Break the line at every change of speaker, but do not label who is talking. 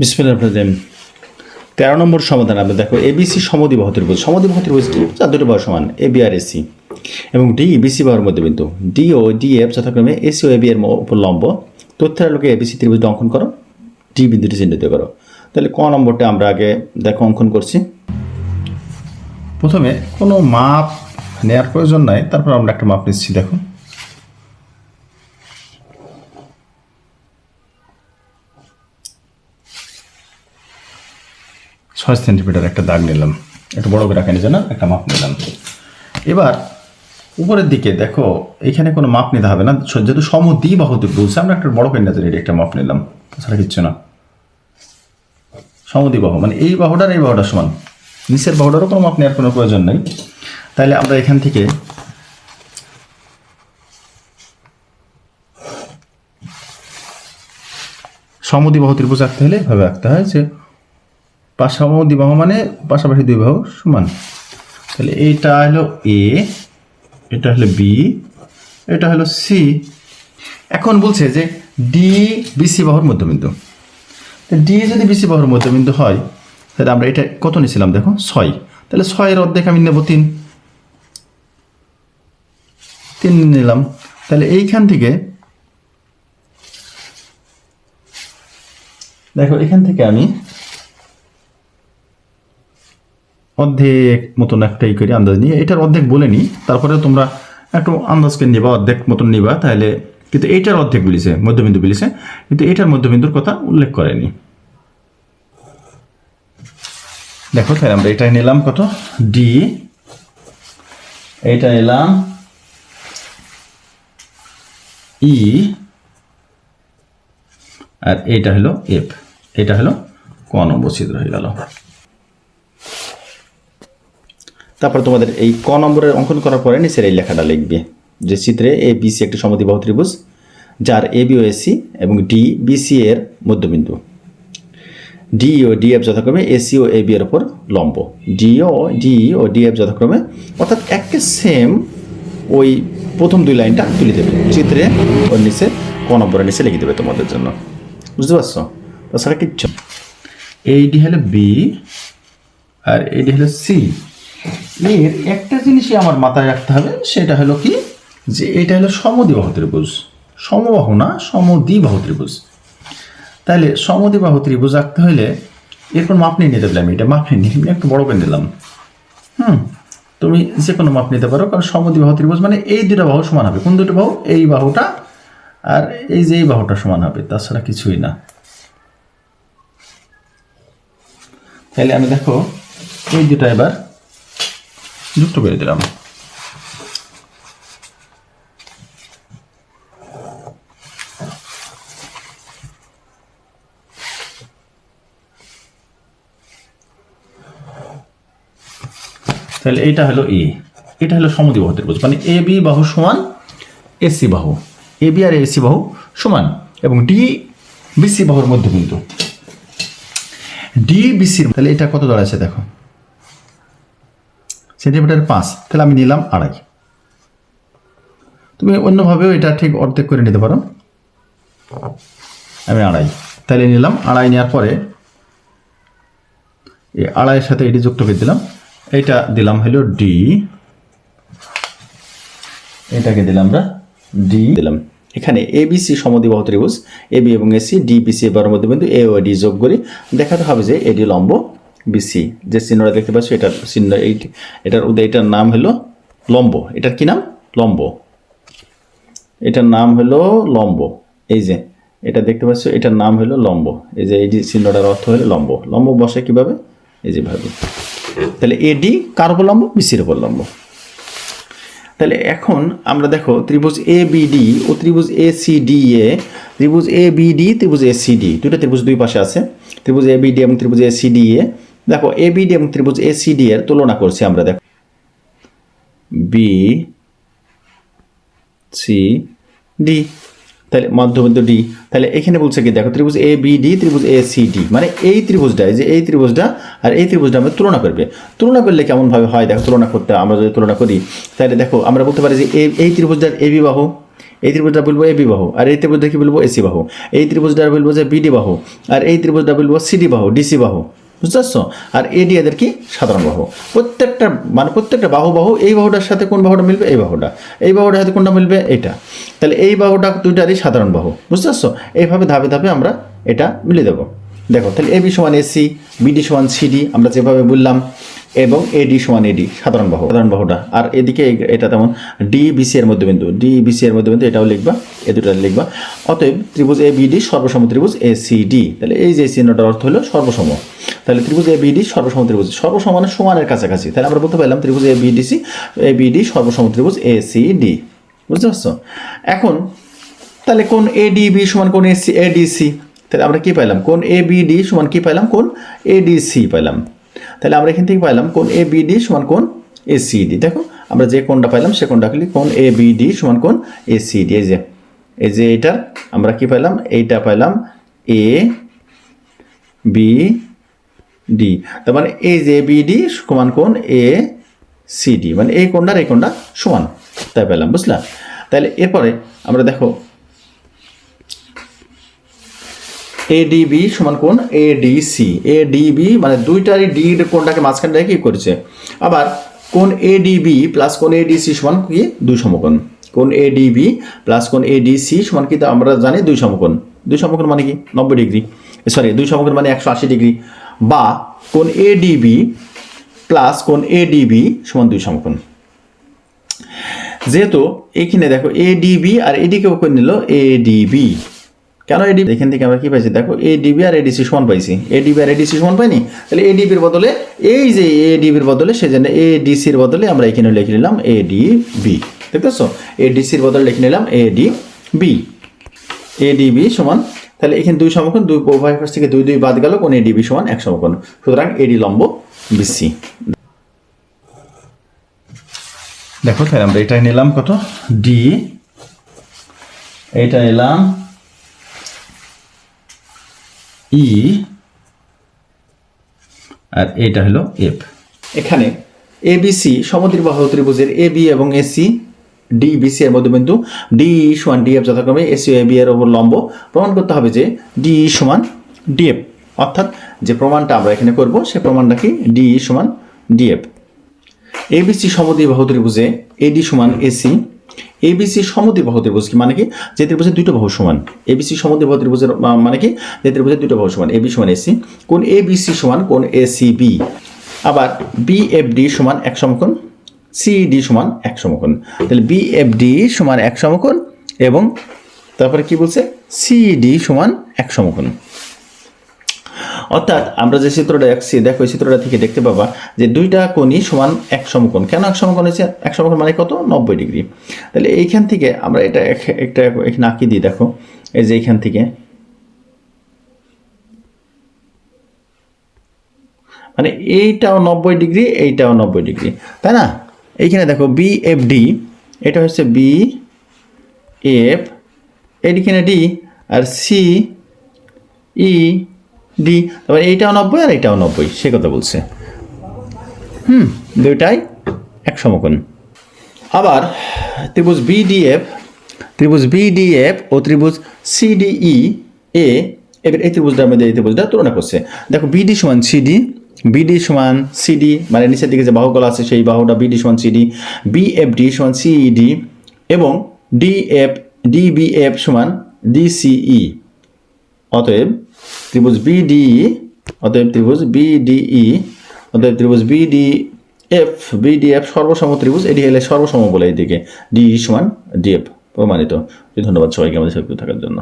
বিসমিল্লাহ তেরো নম্বর সমাধান আমরা দেখো এবিসি সমদ্বিবাহু ত্রিভুজ সমদ্বিবাহু ত্রিভুজ কি? যার দুটো বাহু সমান এ বি আর এসি এবং ডি বিসি বাহুর মধ্যে বিন্দু। ডি ও ডি এফ যথাক্রমে এসি ও এবি এর উপর লম্ব। তথ্যের আলোকে এবিসি ত্রিভুজটা অঙ্কন করো। ডি বিন্দুটি চিহ্নিত করো। তাহলে ক নম্বরটা আমরা আগে দেখো, অঙ্কন করছি। প্রথমে কোনো মাপ নেওয়ার প্রয়োজন নাই, তারপর আমরা একটা মাপ নিচ্ছি, দেখো। ছয় সেন্টিমিটার একটা দাগ নিলাম। একটু বড় করে রাখা নিজে না, একটা মাপ নিলাম। এবার উপরের দিকে দেখো, এখানে কোনো মাপ নিতে হবে না যেহেতু সমদ্বি বাহুতে বলছে, আমরা একটা বড় করে নিতে একটা মাপ নিলাম। তাছাড়া কিচ্ছু না। সমদি বাহু মানে এই বাহুটার এই বাহুটার সমান। নিচের বাহুটারও কোনো মাপ নেওয়ার কোনো প্রয়োজন নেই। তাহলে আমরা এখান থেকে সমদ্বিবাহু ত্রিভুজ আঁকতে হলে এভাবে আঁকতে হয় যে পাশাপাশি বাহু মানে পাশাপাশি দুই বাহু সমান। তাহলে এইটা হলো এ এটা হলো বি এটা হলো সি এখন বলছে যে ডি বিসি বাহুর মধ্যবিন্দু। ডি যদি বিসি বাহুর মধ্যবিন্দু হয়, তাহলে আমরা এটা কত নিয়েছিলাম দেখো? ছয়। তাহলে ছয়ের অর্ধেক আমি নেব তিন। তিন নিলাম। তাহলে এইখান থেকে দেখো, এখান থেকে আমি অর্ধেক মতন একটাই করে আন্দাজ নিয়ে, এটার অর্ধেক বলে নিই, তারপরে তোমরা একটু আন্দাজকে নিবা, অর্ধেক মতন নিবা, তাহলে কিন্তু এইটার অর্ধেক বলিছে, মধ্যবিন্দু বলিছে, কিন্তু এটার মধ্যবিন্দুর কথা উল্লেখ করেনি দেখো, তাহলে আমরা এটা নিলাম কত? ডি এইটা নিলাম ই আর এইটা হলো এফ এটা হলো ক নম্বর ছিদ্র হয়ে গেল। তারপর তোমাদের এই ক নম্বরের অঙ্কন করার পরে নিচের এই লেখাটা লিখবে। যে চিত্রে এ বিসি একটি সমদ্বিবাহু ত্রিভুজ, যার এ বি ও এসি এবং ডি বিসি এর মধ্যবিন্দু। ডি ও ডি এফ যথাক্রমে এসি ও এ বি এর উপর লম্ব। ডি ও ডি ও ডি এফ যথাক্রমে, অর্থাৎ একে সেম ওই প্রথম দুই লাইনটা তুলে দেবে। চিত্রে ওর নিচে ক নম্বরের নিচে লিখে দেবে তোমাদের জন্য। বুঝতে পারছ? তাছাড়া কিচ্ছু। এইটি হলো বি আর এটি হলো সি এর একটা জিনিসই আমার মাথায় রাখতে হবে, সেটা হলো কি? যে এটা হলো সমদ্বিবাহু ত্রিভুজ। সমবাহু না, সমদ্বিবাহু ত্রিভুজ। তাহলে সমদ্বিবাহু ত্রিভুজ আঁকতে হলে এরপর মাপ নিয়ে নিতে পারলাম, এটা মাপ নিয়ে নিয়ে একটু বড় করে দিলাম হুম, তুমি যে কোনো মাপ নিতে পারো, কারণ সমদ্বিবাহু ত্রিভুজ মানে এই দুটো বাহু সমান হবে। কোন দুটো বাহু? এই বাহুটা আর এই যে এই বাহুটা সমান হবে, তাছাড়া কিছুই না। তাহলে আমি দেখো, এই দুটা এবার যুক্ত করে দিলাম। তাহলে এটা হলো এ এটা হলো সমদ্বিবাহু ত্রিভুজ। মানে এ বি বাহু সমান এসি বাহু। এ বি আর এসি বাহু সমান এবং ডি বিসি বাহুর মধ্যে মধ্যবিন্দু ডি বিসির তাহলে এটা কত দাঁড়াচ্ছে দেখো। সেন্টিমিটার পাঁচ, তাহলে আমি নিলাম আড়াই। তুমি অন্যভাবেও এটা ঠিক অর্ধেক করে নিতে পারো। আমি আড়াই, তাহলে নিলাম আড়াই নেওয়ার পরে এই আড়াইয়ের সাথে এটি যুক্ত করে দিলাম। এইটা দিলাম হলো ডি এটাকে দিলাম আমরা ডি দিলাম। এখানে এ বিসি সমদ্বিবাহু ত্রিভুজ। এ বি এবং এসি ডি বিসি এবার মধ্যবিন্দু এ ও ডি যোগ করি দেখাতে হবে যে এডি লম্ব বিসি যে চিহ্নটা দেখতে পাচ্ছ, এটার চিহ্ন এই এটার এটার নাম হলো লম্ব। এটার কি নাম? লম্ব। এটার নাম হলো লম্ব। এই যে, এটা দেখতে পাচ্ছ, এটার নাম হলো লম্ব। এই যে এই যে চিহ্নটার অর্থ হলো লম্ব। লম্ব বসে কীভাবে? এই যে ভাবে। তাহলে এডি কার উপর লম্ব? বিসির উপর লম্ব। তাহলে এখন আমরা দেখো, ত্রিভুজ এ বিডি ও ত্রিভুজ এ সি ডি এ, ত্রিভুজ এ বিডি ত্রিভুজ এ সি ডি দুটো ত্রিভুজ দুই পাশে আছে। ত্রিভুজ এ বিডি এবং ত্রিভুজ এ সি ডি এ। দেখো এ বিডি এবং ত্রিভুজ এ সি ডি এর তুলনা করছি আমরা, দেখো। বি সি ডি তাহলে মধ্যবিন্দু ডি তাহলে এখানে বলছে কি, দেখো, ত্রিভুজ এ বি ডি ত্রিভুজ এ সি ডি মানে এই ত্রিভুজটা যে এই ত্রিভুজটা আর এই ত্রিভুজটা আমরা তুলনা করবে। তুলনা করলে কেমনভাবে হয়? দেখো, তুলনা করতে, আমরা যদি তুলনা করি, তাহলে দেখো, আমরা বলতে পারি যে এই ত্রিভুজটার এ বি বাহু, এই ত্রিভুজটা বলব এ বাহু, আর এই ত্রিভুজটা কি বলব এসি বাহু, এই ত্রিভুজটা বলব যে বিডি বাহু, আর এই ত্রিভুজটা বলব সিডি বাহু ডিসি বাহু। বুঝতে পারছ আর এডি এদের কি? সাধারণ বাহু। প্রত্যেকটা মানে প্রত্যেকটা বাহু বাহু, এই বাহুটার সাথে কোন বাহুটা মিলবে? এই বাহুটা। এই বাহুটার সাথে কোনটা মিলবে? এইটা তাহলে এই বাহুটা দুইটারই সাধারণ বাহু। বুঝতে পারছ এইভাবে ধাপে ধাপে আমরা এটা মিলে দেবো। দেখো, তাহলে এবি সমান এসি বিডি সমান সিডি আমরা যেভাবে বললাম, এবং এডি সমান এডি সাধারণ বাহু, সাধারণ বাহুটা। আর এদিকে এটা তেমন ডি বিসি এর মধ্যবিন্দু, ডি বিসি এর মধ্যবিন্দু, এটাও লিখবা, এ দুটো লিখবা। অতএব ত্রিভুজ এ বিডি সর্বসম ত্রিভুজ এ সি ডি। তাহলে এই যে চিহ্নটার অর্থ হলো সর্বসম। তাহলে ত্রিভুজ এ বিডি সর্বসম ত্রিভুজ। সর্বসম মানে সমানের কাছাকাছি। তাহলে আমরা বলতে পারলাম ত্রিভুজ এ বিডিসি এ বিডি সর্বসম ত্রিভুজ এ সি ডি বুঝতে পারছ? এখন, তাহলে কোন এডিবি সমান কোন এসি এডিসি তাহলে আমরা কি পাইলাম? কোন এ বিডি সমান কি পাইলাম? কোন এডিসি পাইলাম। তাহলে আমরা এখান থেকে পাইলাম কোন এ বিডি সমান কোন এ সি এসিডি দেখো, আমরা যে কোনটা পাইলাম, সে কোনটা খালি কোন এ বিডি সমান কোন এ সি এসিডি এই যে এই যে এটা আমরা কি পাইলাম? এইটা পাইলাম এ বি ডি তার মানে এই যে বিডি সমান কোন এ সিডি মানে এই কোনটার এই কোনটা সমান। তাই পেলাম বুঝলা তাহলে এরপরে আমরা দেখো এডিবি সমান কোন এ ডি এডিসি এডিবি মানে দুইটারই ডি কোনটাকে মাঝখানে রেখে কি করেছে? আবার কোন এডিবি প্লাস কোন এডিসি সমান কি? দুই সমকোণ। কোন এডিবি প্লাস কোন এডিসি সমান কি? তা আমরা জানি দুই সমকোণ। দুই সমকোণ মানে কি? নব্বই ডিগ্রি। সরি দুই সমকোণ মানে একশো আশি ডিগ্রি। বা কোন এডিবি প্লাস কোন এডিবি সমান দুই সমকোণ যেহেতু এখানে দেখো এডিবি আর এডিকে করে নিল এডিবি কেন এডিবি এখান থেকে আমরা কি পাইছি দেখো এডিবি আর এডিসি সমান পাইছি এডিবি আর এডিসি সমান পাইনি তাহলে এ এডিবির বদলে এই যে এডিবির বদলে সেজন্য এডিসির বদলে আমরা এখানে লিখে নিলাম এ এডিবি দেখতেছো এডিসির বদলে লিখে নিলাম এডিবি এডিবি সমান তাহলে এখানে দুই সমকোণ, দুই উভয় থেকে দুই দুই বাদ গেল কোন এডিবি সমান এক সমকোণ। সুতরাং এডি লম্ব বিসি। দেখো তাহলে আমরা এটা নিলাম কত? ডি। এটা নিলাম ই। আর এটা হলো এফ। এখানে এবিসি সমদ্বিবাহু ত্রিভুজের এ বি এবং এসি ডি বিসি এর মধ্যে বিন্দু ডি সমান ডিএফ যথাক্রমে এসি এ বি এর ওপর লম্ব প্রমাণ করতে হবে যে ডি সমান ডিএফ অর্থাৎ যে প্রমাণটা আমরা এখানে করব, সে প্রমাণটা কি? ডি সমান ডিএফ এবিসি সমদ্বিবাহু ত্রিভুজে এডি সমান এসি এবিসি সমদ্বিবাহু ত্রিভুজ কি? মানে কি? যে ত্রিভুজের দুটো বাহু সমান। এবিসি সমদ্বিবাহু ত্রিভুজের মানে কি? যে ত্রিভুজের দুটো বাহু সমান। এবি সমান এসি কোন এবিসি সমান কোন এসিবি আবার বিএফডি সমান এক সমকোণ সিডি সমান এক সমকোণ। তাহলে বিএফডি সমান এক সমকোণ এবং তারপরে কি বলছে? সিডি সমান এক সমকোণ। অর্থাৎ আমরা যে চিত্রটা দেখছি, দেখো এই চিত্রটা থেকে দেখতে পাবা যে দুইটা কোণই সমান এক সমকোণ। কেন এক সমকোণ হয়েছে? এক সমকোণ মানে কত? নব্বই ডিগ্রি। তাহলে এইখান থেকে আমরা এটা এক- একটা এখানে আঁকি দিই, দেখো। এই যে এইখান থেকে। মানে এইটাও নব্বই ডিগ্রি, এইটাও নব্বই ডিগ্রি। তাই না? এইখানে দেখো বি এফ ডি এটা হচ্ছে বি এফ এইখানে ডি আর সি ই ডি তারপর এইটাও নব্বই আর এইটাও নব্বই, সে কথা বলছে। হুম, দুইটাই এক সমকোণ। আবার ত্রিভুজ বিডিএফ ত্রিভুজ বিডিএফ ও ত্রিভুজ সিডিই এ, এবার এই ত্রিভুজটার মধ্যে এই ত্রিভুজটা তুলনা করছে। দেখো বিডি সমান সিডি বিডি সমান সিডি মানে নিচের দিকে যে বাহুকলা আছে, সেই বাহুটা বিডি সমান সিডি বিএফডি সমান সিইডি এবং ডিএফ ডিবিএফ সমান ডিসিই অতএব ত্রিভুজ বিডি অতএব ত্রিভুজ বিডিই অতএব ত্রিভুজ বিডি এফ বিডিএফ সর্বসম ত্রিভুজ, এটি হলে সর্বসম বলে এইদিকে ডি সমান ডিএফ প্রমাণিত। ধন্যবাদ সবাইকে আমাদের সাথে থাকার জন্য।